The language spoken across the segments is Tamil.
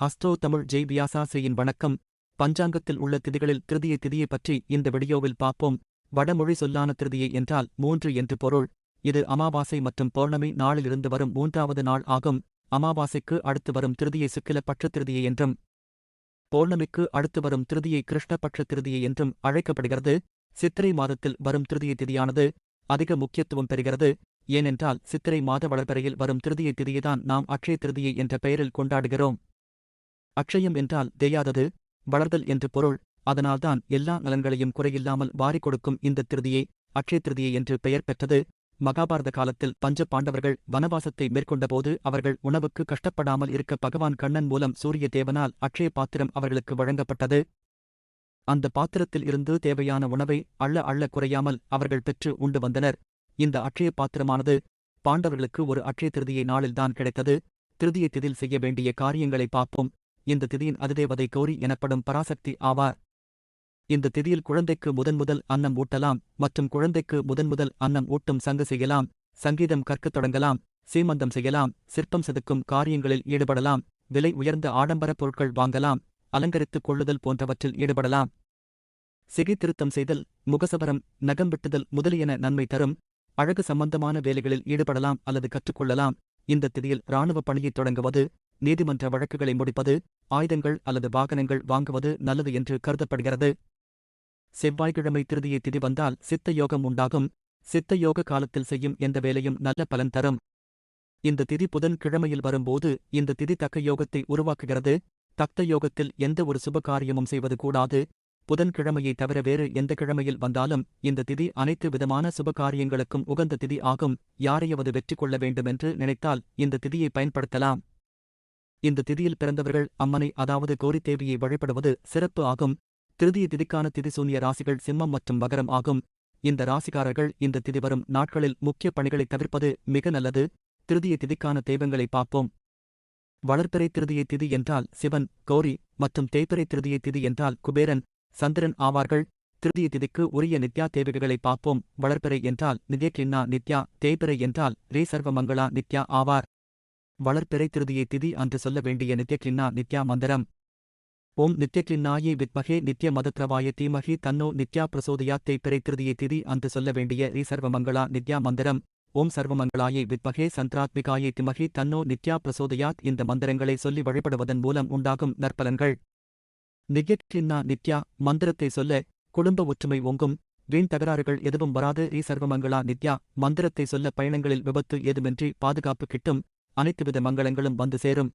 ஹஸ்டோ தமிழ் ஜெய் வியாசாசியின் வணக்கம். பஞ்சாங்கத்தில் உள்ள திதிகளில் திருதிய திதியை பற்றி இந்த வீடியோவில் பார்ப்போம். வடமொழி சொல்லான திருதியை என்றால் மூன்று என்று பொருள். இது அமாவாசை மற்றும் பௌர்ணமி நாளிலிருந்து வரும் மூன்றாவது நாள் ஆகும். அமாவாசைக்கு அடுத்து வரும் திருதியை சுக்கிலப்பட்ச திருதியை என்றும். பௌர்ணமிக்கு அடுத்து வரும் திருதியை கிருஷ்ணபட்ச திருதியை என்றும் அழைக்கப்படுகிறது. சித்திரை மாதத்தில் வரும் திருதிய திதியானது அதிக முக்கியத்துவம் பெறுகிறது. ஏனென்றால் சித்திரை மாத வளர்பறையில் வரும் திருதியை திதியைதான் நாம் அக்ஷய திருதியை என்ற பெயரில் கொண்டாடுகிறோம். அக்ஷயம் என்றால் தேயாதது வளர்தல் என்று பொருள். அதனால்தான் எல்லா நலன்களையும் குறையில்லாமல் வாரிக் கொடுக்கும் இந்த திருதியை அக்ஷய திருதியை என்று பெயர் பெற்றது. மகாபாரத காலத்தில் பஞ்ச பாண்டவர்கள் வனவாசத்தை மேற்கொண்டபோது அவர்கள் உணவுக்கு கஷ்டப்படாமல் இருக்க பகவான் கண்ணன் மூலம் சூரிய தேவனால் அக்ஷய பாத்திரம் அவர்களுக்கு வழங்கப்பட்டது. அந்த பாத்திரத்தில் இருந்து தேவையான உணவை அள்ள அள்ள குறையாமல் அவர்கள் பெற்று உண்டு வந்தனர். இந்த அக்ஷய பாத்திரமானது பாண்டவர்களுக்கு ஒரு அக்ஷய திருதியை நாளில்தான் கிடைத்தது. திருதியை திதில் செய்ய வேண்டிய காரியங்களை பார்ப்போம். இந்த திதியின் அதிதேவதை கௌரி எனப்படும் பராசக்தி ஆவார். இந்த திதியில் குழந்தைக்கு முதன்முதல் அன்னம் ஊட்டலாம் மற்றும் குழந்தைக்கு முதன்முதல் அன்னம் ஊட்டும் சங்கு செய்யலாம் சங்கீதம் கற்கத் தொடங்கலாம் சீமந்தம் செய்யலாம் சிற்பம் செதுக்கும் காரியங்களில் ஈடுபடலாம் விலை உயர்ந்த ஆடம்பரப் பொருட்கள் வாங்கலாம் அலங்கரித்துக் கொள்ளுதல் போன்றவற்றில் ஈடுபடலாம். சிகை திருத்தம் செய்தல் முகசவரம் நகம் வெட்டுதல் முதலியன நன்மை தரும் அழகு சம்பந்தமான வேலைகளில் ஈடுபடலாம் அல்லது கற்றுக்கொள்ளலாம் இந்த திதியில் இராணுவ பணியைத் தொடங்குவது நீதிமன்ற வழக்குகளை முடிப்பது ஆயுதங்கள் அல்லது வாகனங்கள் வாங்குவது நல்லது என்று கருதப்படுகிறது. செவ்வாய்க்கிழமை திருதியை திதி வந்தால் சித்த யோகம் உண்டாகும். சித்த யோக காலத்தில் செய்யும் எந்த வேலையும் நல்ல பலன் தரும். இந்த திதி புதன் கிழமையில் வரும்போது இந்த திதி தக்க யோகத்தை உருவாக்குகிறது. தக்த யோகத்தில் எந்த ஒரு சுப காரியமும் செய்வது கூடாது. புதன் கிழமையை தவிர வேறு எந்த கிழமையில் வந்தாலும் இந்த திதி அனைத்து விதமான சுப காரியங்களுக்கும் உகந்த திதி ஆகும். யாரையாவது வெற்றி கொள்ள வேண்டுமென்று நினைத்தால் இந்த திதியை பயன்படுத்தலாம். இந்த திதியில் பிறந்தவர்கள் அம்மனை அதாவது கோரி தேவியை வழிபடுவது சிறப்பு ஆகும். திருதிய திதிக்கான திதிசூன்ய ராசிகள் சிம்மம் மற்றும் மகரம் ஆகும். இந்த ராசிக்காரர்கள் இந்த திதி வரும் நாட்களில் முக்கிய பணிகளை தவிர்ப்பது மிக நல்லது. திருதிய திதிக்கான தெய்வங்களை பார்ப்போம். வளர்ப்பிறை திருதியை திதி என்றால் சிவன் கௌரி மற்றும் தேய்பிறை திருதியை திதி என்றால் குபேரன் சந்திரன் ஆவார்கள். திருதிய திதிக்கு உரிய நித்யா தேவகைகளை பார்ப்போம். வளர்ப்பிறை என்றால் நித்யக்லின்னா நித்யா தேய்பிறை என்றால் ரே சர்வமங்களா நித்யா ஆவார். வளர்பிறை திருதியை திதி அன்று சொல்ல வேண்டிய நித்யக்லின்னா நித்யா மந்திரம். ஓம் நித்யக்ளின்னாயே வித்மகே நித்ய மதத்ரவாய தீமகி தன்னோ நித்யா பிரசோதயாத் பிறை திருதியை திதி அன்று சொல்ல வேண்டிய ரீ சர்வமங்களா நித்யா மந்திரம். ஓம் சர்வமங்களாயே வித்மகே சந்திராத்மிகாயே திமகி தன்னோ நித்யா பிரசோதயாத் இந்த மந்திரங்களை சொல்லி வழிபடுவதன் மூலம் உண்டாகும் நற்பலன்கள். நித்யக்லின்னா நித்யா மந்திரத்தை சொல்ல குடும்ப ஒற்றுமை ஓங்கும். வீண் தகராறுகள் எதுவும் வராது ரீ சர்வமங்களா நித்யா மந்திரத்தை சொல்ல பயணங்களில் விபத்து ஏதுமின்றி பாதுகாப்பு கிட்டும். அனைத்துவித மங்களங்களும் வந்து சேரும்.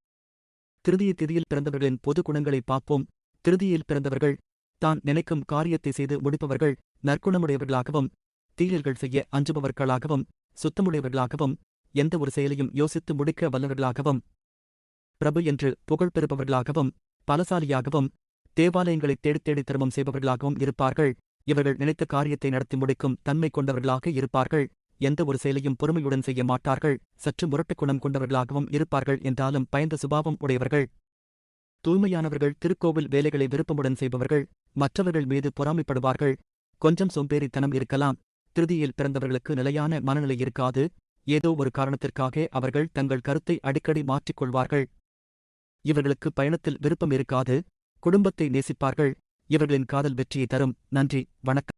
திருதிய திதியில் பிறந்தவர்களின் பொது குணங்களை பார்ப்போம். திருதியில் பிறந்தவர்கள் தான் நினைக்கும் காரியத்தை செய்து முடிப்பவர்கள் நற்குணமுடையவர்களாகவும் தீயல்கள் செய்ய அஞ்சுபவர்களாகவும் சுத்தமுடையவர்களாகவும் எந்த ஒரு செயலையும் யோசித்து முடிக்க வல்லவர்களாகவும் பிரபு என்று புகழ் பெறுபவர்களாகவும் பலசாலியாகவும் தேவாலயங்களை தேடித் தேடி திருமம் செய்பவர்களாகவும் இருப்பார்கள். இவர்கள் நினைத்த காரியத்தை நடத்தி முடிக்கும் தன்மை கொண்டவர்களாக இருப்பார்கள். எந்த ஒரு செயலையும் பொறுமையுடன் செய்ய மாட்டார்கள். சற்று முரட்டுக்குணம் கொண்டவர்களாகவும் இருப்பார்கள் என்றாலும் பயந்த சுபாவம் உடையவர்கள். தூய்மையானவர்கள் திருக்கோவில் வேலைகளை விருப்பமுடன் செய்பவர்கள். மற்றவர்கள் மீது பொறாமைப்படுவார்கள். கொஞ்சம் சோம்பேறித்தனம் இருக்கலாம். திருதியில் பிறந்தவர்களுக்கு நிலையான மனநிலை இருக்காது. ஏதோ ஒரு காரணத்திற்காக அவர்கள் தங்கள் கருத்தை அடிக்கடி மாற்றிக்கொள்வார்கள் இவர்களுக்கு பயணத்தில் விருப்பம் இருக்காது. குடும்பத்தை நேசிப்பார்கள். இவர்களின் காதல் வெற்றியை தரும். நன்றி. வணக்கம்.